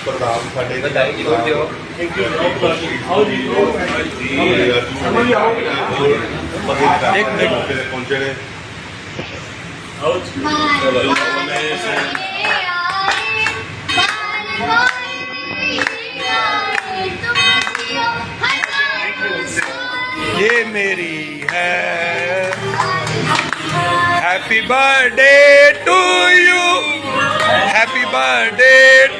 ਜੀ ਦਾ ਜਨਮ ਦਿਨ ਹੈ ਜਨਮ ਦਿਨ ਮਨਾਇਆ ਜਾ ਰਿਹਾ ਹੈ ਮੁੱਖ ਤੌਰ ਤੇ ਚੇਅਰਮੈਨ ਕਿਸੇ ਵੀ ਕਮੈਂਟਾਂ ਦੇ ਵਿੱਚ ਪ੍ਰਧਾਨ ਸਾਡੇ ਵਧਾਈ ਜ਼ਰੂਰ ਦਿਓ ਇੱਕ ਮਿੰਟ ਪਹੁੰਚੇ ਨੇ ये मेरी है happy birthday to you happy birthday to you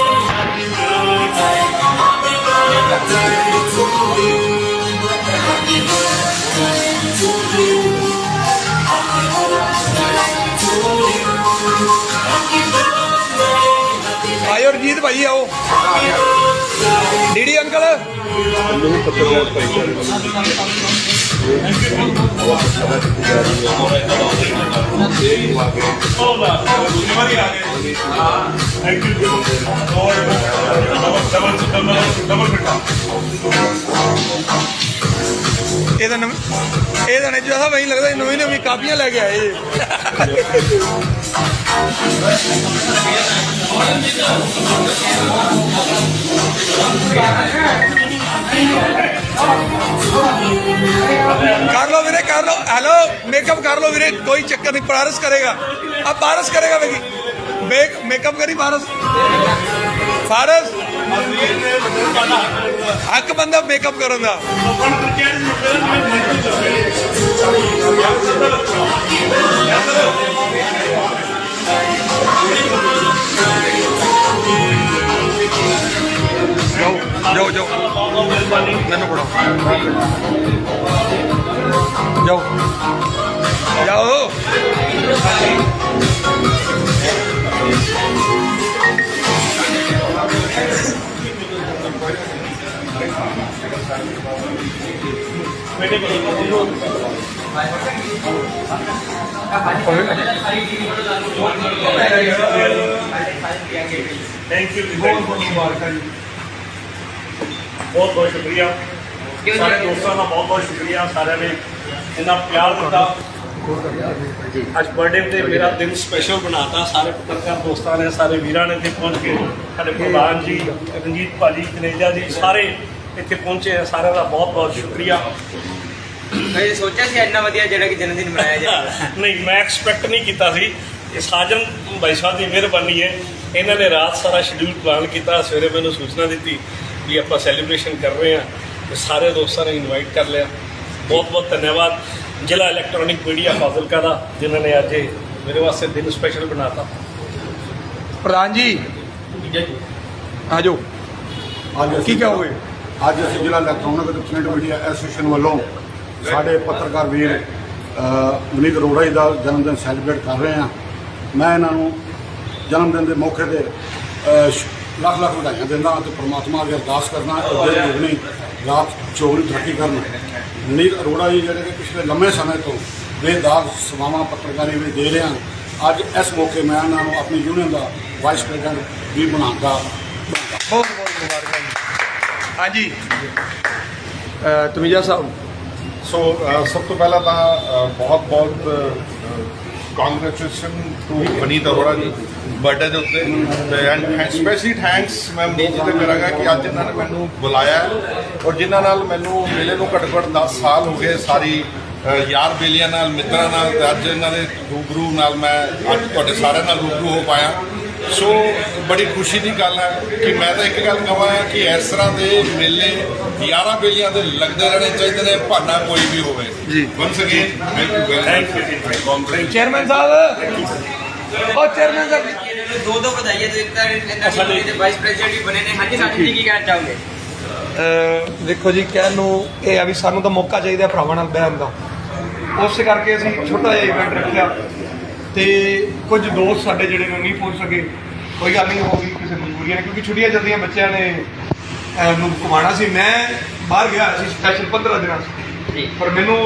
Rajit ਭਾਈ, ਆਓ। DD uncle. ਮੈਨੂੰ ਪੱਤਰਕਾਰ ਭਾਈਚਾਰੇ ਵੱਲੋਂ ਇਹਦਾ ਨਵ ਇਹਦਾ ਨੇ ਲੱਗਦਾ ਨਵੀਂ ਨਵੀਂ ਕਾਪੀਆਂ ਲੈ ਕੇ ਆਏ। ਜੀ ਕਰ ਲੋ ਵੀਰੇ ਕਰ ਲੋ ਹੈਲੋ ਮੇਕਅਪ ਕਰ ਲੋ ਵੀਰੇ ਕੋਈ ਚੱਕਰ ਨਹੀਂ ਪਾਰਸ ਕਰੇਗਾ ਆ ਪਾਰਸ ਕਰੇਗਾ ਵੇਖੀ ਮੇਕ ਮੇਕਅਪ ਕਰੀ ਪਾਰਸ ਪਾਰਸ ਹੱਕ ਬੰਦਾ ਮੇਕਅਪ ਕਰਨ ਦਾ ਮੈਨੂੰ ਪੜੋ ਜਾਓ। ਜਾਓ। ਥੈਂਕ ਯੂ ਬਹੁਤ ਬਹੁਤ ਮੁਬਾਰਕਾਂ ਜੀ। ਬਹੁਤ ਬਹੁਤ ਸ਼ੁਕਰੀਆ। ਸਾਰੇ ਦੋਸਤਾਂ ਦਾ ਬਹੁਤ ਬਹੁਤ ਸ਼ੁਕਰੀਆ ਸਾਰਿਆਂ ਨੇ ਇੰਨਾ ਪਿਆਰ ਦਿੱਤਾ। ਅੱਜ ਬਰਥਡੇ ਤੇ ਮੇਰਾ ਦਿਨ ਸਪੈਸ਼ਲ ਬਣਾਤਾ। ਸਾਰੇ ਪੱਤਰਕਾਰ ਦੋਸਤਾਂ ਨੇ ਸਾਰੇ ਵੀਰਾਂ ਨੇ ਇੱਥੇ ਪਹੁੰਚ ਕੇ। ਸਾਡੇ ਪ੍ਰਧਾਨ ਜੀ ਰਣਜੀਤ ਭਾਜੀ ਕਨੇਜਾ ਜੀ ਸਾਰੇ ਇੱਥੇ ਪਹੁੰਚੇ ਆ। ਸਾਰਿਆਂ ਦਾ ਬਹੁਤ ਬਹੁਤ ਸ਼ੁਕਰੀਆ। ਮੈਂ ਸੋਚਿਆ ਸੀ ਇੰਨਾ ਵਧੀਆ ਜਿਹੜਾ ਕਿ ਜਨਮ ਦਿਨ ਮਨਾਇਆ ਜਾਵੇ ਨਹੀਂ ਮੈਂ ਐਕਸਪੈਕਟ ਨਹੀਂ ਕੀਤਾ ਸੀ। ਇਹ ਸਾਜਨ ਭਾਈ ਸਾਹਿਬ ਦੀ ਮਿਹਰਬਾਨੀ ਹੈ। ਇਹਨਾਂ ਨੇ ਰਾਤ ਸਾਰਾ ਸ਼ਡਿਊਲ ਪਲਾਨ ਕੀਤਾ। ਸਵੇਰੇ ਮੈਨੂੰ ਸੂਚਨਾ ਦਿੱਤੀ। ਵੀ ਆਪਾਂ ਸੈਲੀਬ੍ਰੇਸ਼ਨ ਕਰ ਰਹੇ ਹਾਂ ਤੇ ਸਾਰੇ ਦੋਸਤਾਂ ਨੇ ਇਨਵਾਈਟ ਕਰ ਲਿਆ। ਬਹੁਤ ਬਹੁਤ ਧੰਨਵਾਦ ਜ਼ਿਲ੍ਹਾ ਇਲੈਕਟ੍ਰੋਨਿਕ ਮੀਡੀਆ ਫਾਜ਼ਿਲਕਾ ਦਾ ਜਿਨ੍ਹਾਂ ਨੇ ਅੱਜ ਮੇਰੇ ਵਾਸਤੇ ਦਿਨ ਸਪੈਸ਼ਲ ਬਣਾਤਾ। ਪ੍ਰਧਾਨ ਜੀ ਆ ਜਾਓ। ਅੱਜ ਅਸੀਂ ਕੀ ਕਹੋਗੇ? ਅੱਜ ਅਸੀਂ ਜ਼ਿਲ੍ਹਾ ਇਲੈਕਟ੍ਰੋਨਿਕ ਅਤੇ ਪ੍ਰਿੰਟ ਮੀਡੀਆ ਐਸੋਸੀਏਸ਼ਨ ਵੱਲੋਂ ਸਾਡੇ ਪੱਤਰਕਾਰ ਵੀਰ ਮਨੀਤ ਅਰੋੜਾ ਜੀ ਦਾ ਜਨਮ ਦਿਨ ਸੈਲੀਬ੍ਰੇਟ ਕਰ ਰਹੇ ਹਾਂ। ਮੈਂ ਇਹਨਾਂ ਨੂੰ ਜਨਮ ਦਿਨ ਦੇ ਮੌਕੇ ਤੇ ਲੱਖ ਲੱਖ ਵਧਾਈਆਂ ਦਿੰਦਾ ਅਤੇ ਪ੍ਰਮਾਤਮਾ ਅੱਗੇ ਅਰਦਾਸ ਕਰਨਾ ਕਿ ਦਿਨ ਦੁਗਣੀ ਰਾਤ ਚੌਗਣੀ ਤਰੱਕੀ ਕਰਨ। ਮਨੀਤ ਅਰੋੜਾ ਜੀ ਜਿਹੜੇ ਕਿ ਪਿਛਲੇ ਲੰਮੇ ਸਮੇਂ ਤੋਂ ਬੇਦਾਗ ਸੇਵਾਵਾਂ ਪੱਤਰਕਾਰੀ ਵਿੱਚ ਦੇ ਰਹੇ ਹਨ ਅੱਜ ਇਸ ਮੌਕੇ ਮੈਂ ਇਹਨਾਂ ਨੂੰ ਆਪਣੀ ਯੂਨੀਅਨ ਦਾ ਵਾਈਸ ਪ੍ਰੈਜ਼ੀਡੈਂਟ ਵੀ ਬਣਾਉਂਦਾ ਬਹੁਤ ਬਹੁਤ ਮੁਬਾਰਕਾਂ ਜੀ। ਹਾਂਜੀ। ਤਮੀਜਾ ਸਾਹਿਬ। ਸੋ ਸਭ ਤੋਂ ਪਹਿਲਾਂ ਤਾਂ ਬਹੁਤ ਬਹੁਤ congratulation to Vaneet Arora ji birthday ਦੇ ਉੱਤੇ। ਤੇ ਐਂਡ ਸਪੈਸ਼ਲੀ ਥੈਂਕਸ ਮੈਂ ਮੂੰਹ ਤੇ ਕਰਾਂਗਾ ਕਿ ਅੱਜ ਇਹਨਾਂ ਨੇ ਮੈਨੂੰ ਬੁਲਾਇਆ ਔਰ ਜਿਨ੍ਹਾਂ ਨਾਲ ਮੈਨੂੰ ਮਿਲੇ ਨੂੰ ਘੱਟੋ ਘੱਟ 10 ਸਾਲ ਹੋ ਗਏ ਸਾਰੀ ਯਾਰ ਬੇਲੀਆਂ ਨਾਲ, ਮਿੱਤਰਾਂ ਨਾਲ। ਤੇ ਅੱਜ ਇਹਨਾਂ ਦੇ ਰੂਬਰੂ ਨਾਲ ਮੈਂ, ਅੱਜ ਤੁਹਾਡੇ ਸਾਰਿਆਂ ਨਾਲ ਰੂਬਰੂ ਹੋ ਪਾਇਆ। ਸੋ ਬੜੀ ਖੁਸ਼ੀ ਦੀ ਗੱਲ ਹੈ ਕਿ ਮੈਂ ਤਾਂ ਇੱਕ ਗੱਲ ਕਹਾਂ ਕਿ ਇਸ ਤਰ੍ਹਾਂ ਦੇ ਮੇਲੇ 11 ਬੇਲੀਆਂ ਦੇ ਲੱਗਦੇ ਰਹਿਣੇ ਚਾਹੀਦੇ ਨੇ ਭਾਨਾ ਕੋਈ ਵੀ ਹੋਵੇ। ਜੀ। Once again thank you very. Much chairman ਸਾਹਿਬ। ਉਹ ਚੇਅਰਮੈਨ ਸਾਹਿਬ। ਦੋ ਦੋ ਵਧਾਈਆਂ ਦੇ ਦਿੱਤਾ ਇਹਨਾਂ ਦੇ ਵਾਈਸ ਪ੍ਰੈਜ਼ੀਡੈਂਟ ਵੀ ਬਣੇ ਨੇ। ਹਾਂਜੀ ਸਾਡੀ ਜੀ। ਕੀ ਕਹਿਣਾ ਚਾਹੋਗੇ? ਦੇਖੋ ਜੀ ਕਹਿਣ ਨੂੰ ਇਹ ਆ ਵੀ ਸਾਨੂੰ ਤਾਂ ਮੌਕਾ ਚਾਹੀਦਾ ਭਰਾਵਾਂ ਨਾਲ ਬਹਿਣ ਦਾ। ਉਸੇ ਕਰਕੇ ਅਸੀਂ ਛੋਟਾ ਜਿਹਾ ਇਵੈਂਟ ਰੱਖਿਆ। ਤੇ ਕੁਝ ਦੋਸਤ ਸਾਡੇ ਜਿਹੜੇ ਨੇ ਨਹੀਂ ਪਹੁੰਚ ਸਕੇ। ਕੋਈ ਗੱਲ ਨਹੀਂ ਹੋ ਗਈ ਕਿਸੇ ਮਜਬੂਰੀਆਂ ਨੇ ਕਿਉਂਕਿ ਛੁੱਟੀਆਂ ਚੱਲਦੀਆਂ ਬੱਚਿਆਂ ਨੇ ਅਹ, ਨੂੰ ਘੁਮਾਉਣਾ ਸੀ। ਮੈਂ ਬਾਹਰ ਗਿਆ ਸੀ ਸਪੈਸ਼ਲ 15 ਦਿਨਾਂ ਜੀ। ਪਰ ਮੈਨੂੰ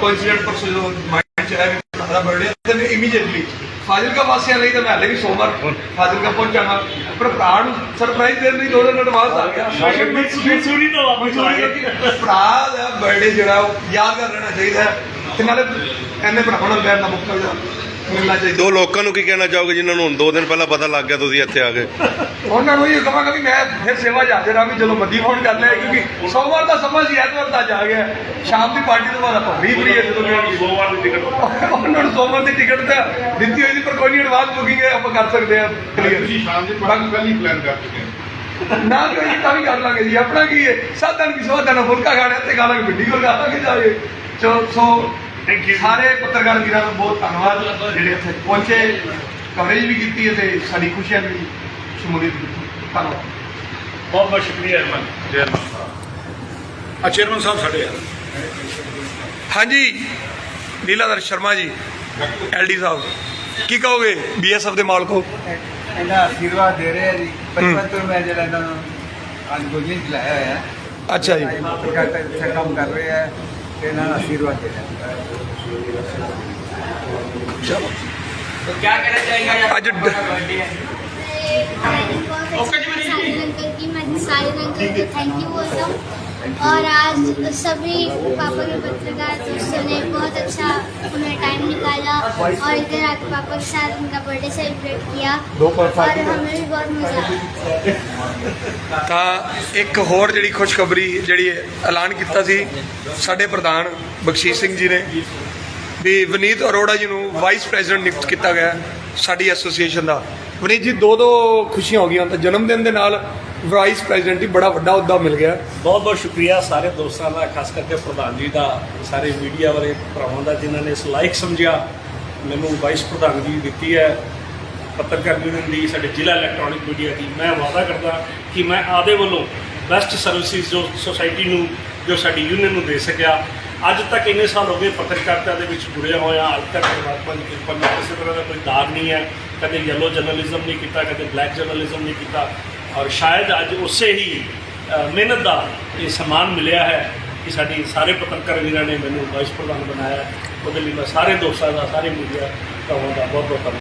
ਕੋਇਨਸੀਡੈਂਟ ਪਰਸੋਂ ਜਦੋਂ ਮਾਈਂਡ ਚ ਆਇਆ ਵੀ ਮੇਰਾ ਬਰਥਡੇ ਤੇ ਮੈਂ ਇਮੀਡੀਏਟਲੀ ਫਾਜ਼ਿਲਕਾ ਵਾਸੀਆਂ ਲਈ ਤਾਂ ਮੈਂ ਹਲੇ ਵੀ ਸੋਮਵਾਰ ਫਾਜ਼ਿਲਕਾ ਪਹੁੰਚਾਂਗਾ ਪਰ ਭਰਾ ਨੂੰ ਸਰਪ੍ਰਾਈਜ਼ ਦੇਣ ਲਈ ਦੋ ਦਿਨ ਐਡਵਾਂਸ ਆ ਗਿਆ। ਮਨਸੂਰੀ ਤੋਂ ਵਾਪਸ ਆ। ਗਏ ਭਰਾ ਦਾ ਬਰਥਡੇ ਜਿਹੜਾ ਉਹ ਯਾਦਗਾਰ ਰਹਿਣਾ ਚਾਹੀਦਾ ਹੈ। ਤੇ ਨਾਲੇ ਐਨੇ ਭਰਾਵਾਂ ਨਾਲ ਬੈਠਣ ਦਾ ਮੌਕਾ ਜਿਹੜਾ ਮਿਲਣਾ ਚਾਹੀਦਾ ਦੋ ਲੋਕਾਂ ਨੂੰ ਕੀ ਕਹਿਣਾ ਚਾਹੋਗੇ ਜਿਨ੍ਹਾਂ ਨੂੰ ਹੁਣ ਦੋ ਦਿਨ ਪਹਿਲਾਂ ਪਤਾ ਲੱਗ ਗਿਆ ਤੁਸੀਂ ਇੱਥੇ ਆ ਗਏ? ਉਹਨਾਂ ਨੂੰ ਇਹ ਕਹਾਂਗਾ ਵੀ ਮੈਂ ਫਿਰ ਸੇਵਾ ਹਾਜ਼ਰ ਹਾਂ ਵੀ ਚਲੋ ਮੱਦੀ ਫੋਨ ਕਰ ਲਿਆ ਕਿਉਂਕਿ ਸੋਮਵਾਰ ਦਾ ਸਮਾਂ ਸੀ ਐਤਵਾਰ ਦਾ ਆ ਗਿਆ। ਸ਼ਾਮ ਦੀ ਪਾਰਟੀ ਤੋਂ ਬਾਅਦ ਆਪਾਂ ਫ੍ਰੀ ਫ੍ਰੀ ਹੈ ਜਦੋਂ ਵੀ ਸੋਮਵਾਰ ਦੀ ਟਿਕਟ ਉਹਨਾਂ ਨੂੰ ਸੋਮਵਾਰ ਦੀ ਟਿਕਟ ਤਾਂ ਦਿੱਤੀ ਹੋਈ ਸੀ ਪਰ ਕੋਈ ਨਹੀਂ ਐਡਵਾਂਸ ਬੁਕਿੰਗ ਹੈ ਆਪਾਂ ਕਰ ਸਕਦੇ ਹਾਂ ਕਲੀਅਰ ਤੁਸੀਂ ਸ਼ਾਮ ਦੀ ਪਾਰਟੀ ਪਹਿਲਾਂ ਹੀ ਪਲਾਨ ਕਰ ਚੁੱਕੇ ਹੋ। ਨਾ ਕੋਈ ਤਾਂ ਵੀ ਕਰ ਲਾਂਗੇ ਜੀ। ਆਪਣਾ ਕੀ ਹੈ? ਸਾਧਨ ਕੀ ਸੋਧਨ ਫੁਲਕਾ ਖਾਣਾ ਤੇ ਖਾ ਲਾਂਗੇ ਬਿੱਡੀ ਕੋਲ ਖਾ ਲਾਂਗੇ ਜਾ ਕੇ। ਸੋ Thank you. ਸਾਰੇ ਪੱਤਰਕਾਰ ਵੀਰਾਂ ਦਾ ਬਹੁਤ ਧੰਨਵਾਦ ਜਿਹੜੇ ਇੱਥੇ ਪਹੁੰਚੇ। ਕਵਰੇਜ ਵੀ ਕੀਤੀ ਹੈ ਤੇ ਸਾਡੀ ਖੁਸ਼ੀਆਂ ਵੀ ਸ਼ਮੂਲੀਅਤ ਕੀਤੀ ਧੰਨਵਾਦ। ਬਹੁਤ ਬਹੁਤ ਸ਼ੁਕਰੀਆ ਅਰਮਨ। ਆ ਚੇਅਰਮੈਨ ਸਾਹਿਬ ਸਾਡੇ ਆ। ਹਾਂਜੀ ਲੀਲਾਧਰ ਸ਼ਰਮਾ ਜੀ ਐਲਡੀ ਸਾਹਿਬ। ਕੀ ਕਹੋਗੇ ਬੀਐਸਐਫ ਦੇ ਮਾਲਕੋ ਇਹਨਾਂ ਆਸ਼ੀਰਵਾਦ ਦੇ ਰਹੇ ਆ ਜੀ। ਬਚਪਨ ਤੋਂ ਮੈਂ ਜਿਹੜਾ ਇਹਨਾਂ ਨੂੰ ਅੱਜ ਗੋਜੀ ਚਲਾਇਆ ਹੋਇਆ। ਹੈ ਅੱਛਾ ਜੀ। ਕੰਮ ਕਰ ਰਹੇ ਆ તેના આશીર્વાદ ચલો तो क्या कहना चाहिए ओके जी साहिल अंकल की मैं साहिल अंकल को थैंक यू बोलता हूँ और आज सभी पापा के पत्रकार दोस्तों ने बहुत अच्छा उन्हें टाइम निकाला और इधर आके पापा के साथ उनका बर्थडे सेलिब्रेट किया और हमें भी बहुत मजा आया ਤਾਂ ਇੱਕ ਹੋਰ ਜਿਹੜੀ ਖੁਸ਼ਖਬਰੀ ਜਿਹੜੀ ਐਲਾਨ ਕੀਤਾ ਸੀ ਸਾਡੇ ਪ੍ਰਧਾਨ ਬਖਸ਼ੀਸ਼ ਸਿੰਘ ਜੀ ਨੇ ਵੀ ਵਨੀਤ ਅਰੋੜਾ ਜੀ ਨੂੰ ਵਾਈਸ ਪ੍ਰੈਜ਼ੀਡੈਂਟ ਨਿਯੁਕਤ ਕੀਤਾ ਗਿਆ ਹੈ ਸਾਡੀ ਐਸੋਸੀਏਸ਼ਨ ਦਾ ਵਨੀਤ ਜੀ ਦੋ ਦੋ ਖੁਸ਼ੀਆਂ ਹੋ ਗਈਆਂ ਤਾਂ ਜਨਮ ਦਿਨ ਦੇ ਨਾਲ ਵਾਈਸ ਪ੍ਰੈਜ਼ੀਡੈਂਟ ਹੀ ਬੜਾ ਵੱਡਾ ਅਹੁਦਾ ਮਿਲ ਗਿਆ। ਬਹੁਤ ਬਹੁਤ ਸ਼ੁਕਰੀਆ ਸਾਰੇ ਦੋਸਤਾਂ ਦਾ, ਖਾਸ ਕਰਕੇ ਪ੍ਰਧਾਨ ਜੀ ਦਾ, ਸਾਰੇ ਮੀਡੀਆ ਵਾਲੇ ਭਰਾਵਾਂ ਦਾ ਜਿਨ੍ਹਾਂ ਨੇ ਇਸ ਲਾਇਕ ਸਮਝਿਆ। ਮੈਨੂੰ ਵਾਈਸ ਪ੍ਰਧਾਨਗੀ ਦਿੱਤੀ ਹੈ। ਪੱਤਰਕਾਰ ਯੂਨੀਅਨ ਦੀ ਸਾਡੇ ਜ਼ਿਲ੍ਹਾ ਇਲੈਕਟ੍ਰੋਨਿਕ ਮੀਡੀਆ ਦੀ। ਮੈਂ ਵਾਅਦਾ ਕਰਦਾ ਕਿ ਮੈਂ ਆਦੇ ਵੱਲੋਂ ਬੈਸਟ ਸਰਵਿਸਿਜ਼ ਜੋ ਸੋਸਾਇਟੀ ਨੂੰ, ਜੋ ਸਾਡੀ ਯੂਨੀਅਨ ਨੂੰ ਦੇ ਸਕਿਆ। ਅੱਜ ਤੱਕ ਇੰਨੇ ਸਾਲ ਹੋ ਗਏ ਪੱਤਰਕਾਰਤਾ ਦੇ ਵਿੱਚ ਜੁੜਿਆ ਹੋਇਆ। ਅੱਜ ਤੱਕ ਪਰਮਾਤਮਾ ਦੀ ਕਿਰਪਾ ਨਾਲ ਕਿਸੇ ਤਰ੍ਹਾਂ ਦਾ ਕੋਈ ਦਾਗ ਨਹੀਂ ਹੈ। ਕਦੇ ਯੈਲੋ ਜਰਨਲਿਜ਼ਮ ਨਹੀਂ ਕੀਤਾ, ਕਦੇ ਬਲੈਕ ਜਰਨਲਿਜ਼ਮ ਨਹੀਂ ਕੀਤਾ। ਔਰ ਸ਼ਾਇਦ ਅੱਜ ਉਸੇ ਹੀ ਮਿਹਨਤ ਦਾ ਇਹ ਸਨਮਾਨ ਮਿਲਿਆ ਹੈ ਕਿ ਸਾਡੀ ਸਾਰੇ ਪੱਤਰਕਾਰ ਵੀਰਾਂ ਨੇ ਮੈਨੂੰ ਵਾਈਸ ਪ੍ਰਧਾਨ ਬਣਾਇਆ। ਉਹਦੇ ਲਈ ਮੈਂ ਸਾਰੇ ਦੋਸਤਾਂ ਦਾ, ਸਾਰੇ ਮੀਡੀਆ ਭਰਾਵਾਂ ਦਾ ਬਹੁਤ ਬਹੁਤ ਧੰਨਵਾਦ।